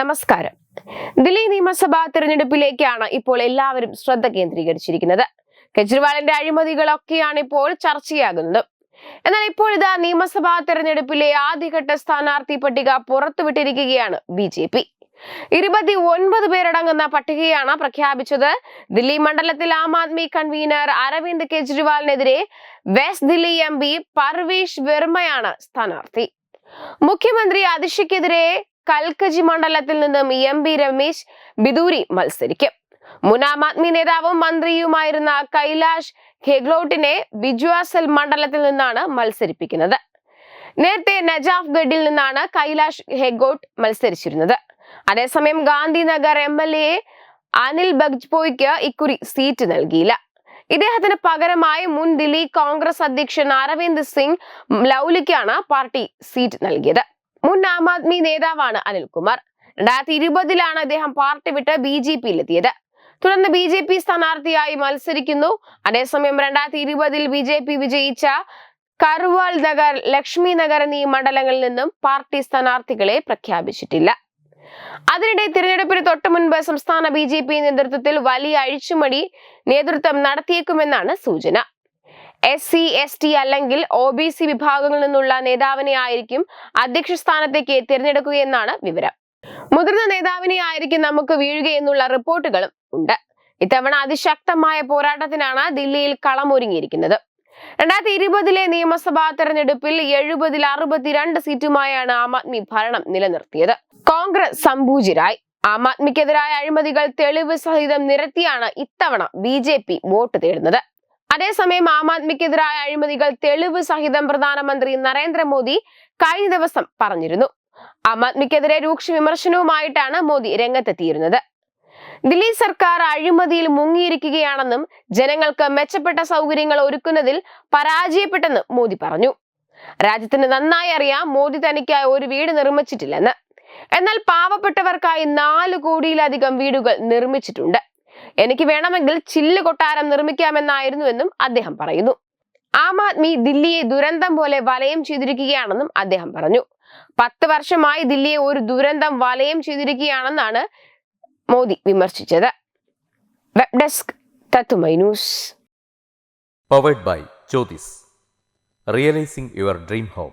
നമസ്കാരം. ദില്ലി നിയമസഭാ തിരഞ്ഞെടുപ്പിലേക്കാണ് ഇപ്പോൾ എല്ലാവരും ശ്രദ്ധ കേന്ദ്രീകരിച്ചിരിക്കുന്നത്. കെജ്രിവാളിന്റെ അഴിമതികളൊക്കെയാണ് ഇപ്പോൾ ചർച്ചയാകുന്നത്. എന്നാൽ ഇപ്പോൾ ഇതാ നിയമസഭാ തെരഞ്ഞെടുപ്പിലെ ആദ്യഘട്ട സ്ഥാനാർത്ഥി പട്ടിക പുറത്തുവിട്ടിരിക്കുകയാണ് ബി ജെ പി. ഇരുപത്തി ഒൻപത് പേരടങ്ങുന്ന പട്ടികയാണ് പ്രഖ്യാപിച്ചത്. ദില്ലി മണ്ഡലത്തിൽ Aam Aadmi convener Arvind കെജ്രിവാളിനെതിരെ west Delhi M P Parvesh വെർമയാണ് സ്ഥാനാർത്ഥി. മുഖ്യമന്ത്രി അതിഷിക്കെതിരെ കൽക്കജി മണ്ഡലത്തിൽ നിന്നും എം പി രമേശ് ബിദൂരി മത്സരിക്കും. മുൻ ആം ആദ്മി നേതാവും മന്ത്രിയുമായിരുന്ന കൈലാഷ് ഖെഗ്ലോട്ടിനെ ബിജുവാസൽ മണ്ഡലത്തിൽ നിന്നാണ് മത്സരിപ്പിക്കുന്നത്. നേരത്തെ നജാഫ് ഗഡിൽ നിന്നാണ് കൈലാഷ് ഹെഗോട്ട് മത്സരിച്ചിരുന്നത്. അതേസമയം Gandhinagar M L A Anil ബഗ്ജ്പോയ്ക്ക് ഇക്കുറി സീറ്റ് നൽകിയില്ല. ഇദ്ദേഹത്തിന് പകരമായി മുൻ ദില്ലി കോൺഗ്രസ് അധ്യക്ഷൻ അരവിന്ദ് സിംഗ് ലൗലിക്കാണ് പാർട്ടി സീറ്റ് നൽകിയത്. മുൻ ആം ആദ്മി നേതാവാണ് അനിൽകുമാർ രണ്ടായിരത്തി ഇരുപതിലാണ് അദ്ദേഹം പാർട്ടി വിട്ട് ബി ജെ പിയിലെത്തിയത്. തുടർന്ന് ബി ജെ പി സ്ഥാനാർത്ഥിയായി മത്സരിക്കുന്നു. അതേസമയം രണ്ടായിരത്തി ഇരുപതിൽ ബി ജെ പി വിജയിച്ച കർവാൽ നഗർ ലക്ഷ്മി നഗർ എന്നീ മണ്ഡലങ്ങളിൽ നിന്നും പാർട്ടി സ്ഥാനാർത്ഥികളെ പ്രഖ്യാപിച്ചിട്ടില്ല. അതിനിടെ തിരഞ്ഞെടുപ്പിന് തൊട്ടു മുൻപ് സംസ്ഥാന ബി നേതൃത്വത്തിൽ വലിയ അഴിച്ചുമടി നേതൃത്വം നടത്തിയേക്കുമെന്നാണ് സൂചന. എസ് സി എസ് ടി അല്ലെങ്കിൽ ഒ ബി സി വിഭാഗങ്ങളിൽ നിന്നുള്ള നേതാവിനെ ആയിരിക്കും അധ്യക്ഷ സ്ഥാനത്തേക്ക് തിരഞ്ഞെടുക്കുകയെന്നാണ് വിവരം. മുതിർന്ന നേതാവിനെ ആയിരിക്കും നമുക്ക് വീഴുകയെന്നുള്ള റിപ്പോർട്ടുകളും ഉണ്ട്. ഇത്തവണ അതിശക്തമായ പോരാട്ടത്തിനാണ് ദില്ലിയിൽ കളമൊരുങ്ങിയിരിക്കുന്നത്. രണ്ടായിരത്തി ഇരുപതിലെ നിയമസഭാ തെരഞ്ഞെടുപ്പിൽ എഴുപതിൽ അറുപത്തിരണ്ട് സീറ്റുമായാണ് ആം ആദ്മി ഭരണം നിലനിർത്തിയത്. കോൺഗ്രസ് സംഭൂജിരായി. ആം ആദ്മിക്കെതിരായ അഴിമതികൾ തെളിവ് സഹിതം നിരത്തിയാണ് ഇത്തവണ ബി ജെ പി വോട്ട് തേടുന്നത്. അതേസമയം ആം ആദ്മിക്കെതിരായ അഴിമതികൾ തെളിവ് സഹിതം പ്രധാനമന്ത്രി നരേന്ദ്രമോദി കഴിഞ്ഞ ദിവസം പറഞ്ഞിരുന്നു. ആം ആദ്മിക്കെതിരെ രൂക്ഷ വിമർശനവുമായിട്ടാണ് മോദി രംഗത്തെത്തിയിരുന്നത്. ദില്ലി സർക്കാർ അഴിമതിയിൽ മുങ്ങിയിരിക്കുകയാണെന്നും ജനങ്ങൾക്ക് മെച്ചപ്പെട്ട സൗകര്യങ്ങൾ ഒരുക്കുന്നതിൽ പരാജയപ്പെട്ടെന്നും മോദി പറഞ്ഞു. രാജ്യത്തിന് നന്നായി അറിയാം മോദി തനിക്കായി ഒരു വീട് നിർമ്മിച്ചിട്ടില്ലെന്ന്. എന്നാൽ പാവപ്പെട്ടവർക്കായി നാല് കോടിയിലധികം വീടുകൾ നിർമ്മിച്ചിട്ടുണ്ട്. എനിക്ക് വേണമെങ്കിൽ ചില്ല് കൊട്ടാരം നിർമ്മിക്കാമെന്നായിരുന്നുവെന്നും അദ്ദേഹം പറയുന്നു. ആം ആദ്മി ദില്ലിയെ ദുരന്തം പോലെ വലയം ചെയ്തിരിക്കുകയാണെന്നും അദ്ദേഹം പറഞ്ഞു. പത്ത് വർഷമായി ദില്ലിയെ ഒരു ദുരന്തം വലയം ചെയ്തിരിക്കുകയാണെന്നാണ് മോദി വിമർശിച്ചത്. വെബ് ഡെസ്ക് തത്തുമൈ powered by Jyothis realising your dream home